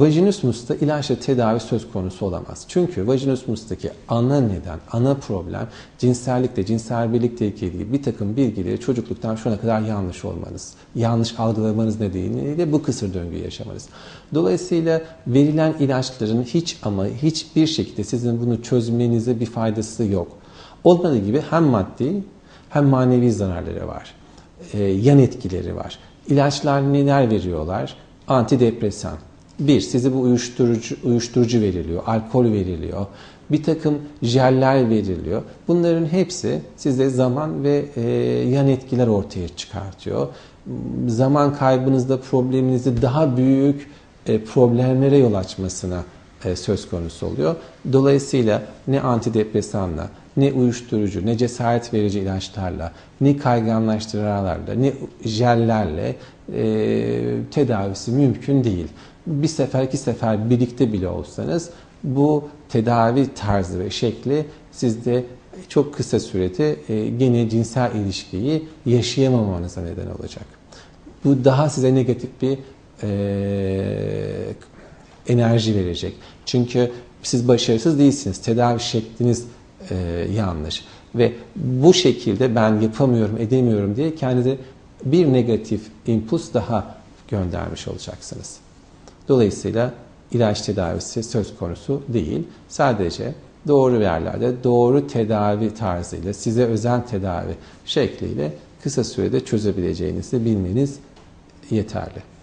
Vajinismus'ta ilaçla tedavi söz konusu olamaz. Çünkü vajinismus'taki ana neden, ana problem cinsellikle, cinsel birlikte ilgili bir takım bilgileri çocukluktan şu ana kadar yanlış olmanız, yanlış algılamanız nedeniyle bu kısır döngüyü yaşamanız. Dolayısıyla verilen ilaçların hiç ama hiçbir şekilde sizin bunu çözmenize bir faydası yok. Olmadığı gibi hem maddi hem manevi zararları var. Ee, yan etkileri var. İlaçlar neler veriyorlar? Antidepresan, bir, size bu uyuşturucu, uyuşturucu veriliyor, alkol veriliyor, bir takım jeller veriliyor. Bunların hepsi size zaman ve e, yan etkiler ortaya çıkartıyor. Zaman kaybınızda probleminizi daha büyük e, problemlere yol açmasına söz konusu oluyor. Dolayısıyla ne antidepresanla, ne uyuşturucu, ne cesaret verici ilaçlarla, ne kayganlaştırıcılarla, ne jellerle e, tedavisi mümkün değil bir sefer iki sefer birlikte bile olsanız bu tedavi tarzı ve şekli sizde çok kısa sürede e, gene cinsel ilişkiyi yaşayamamanıza neden olacak. Bu daha size negatif bir e, enerji verecek. Çünkü siz başarısız değilsiniz. Tedavi şekliniz e, yanlış. Ve bu şekilde ben yapamıyorum, edemiyorum diye kendinize bir negatif impuls daha göndermiş olacaksınız. Dolayısıyla ilaç tedavisi söz konusu değil. Sadece doğru yerlerde doğru tedavi tarzıyla, size özel tedavi şekliyle kısa sürede çözebileceğinizi bilmeniz yeterli.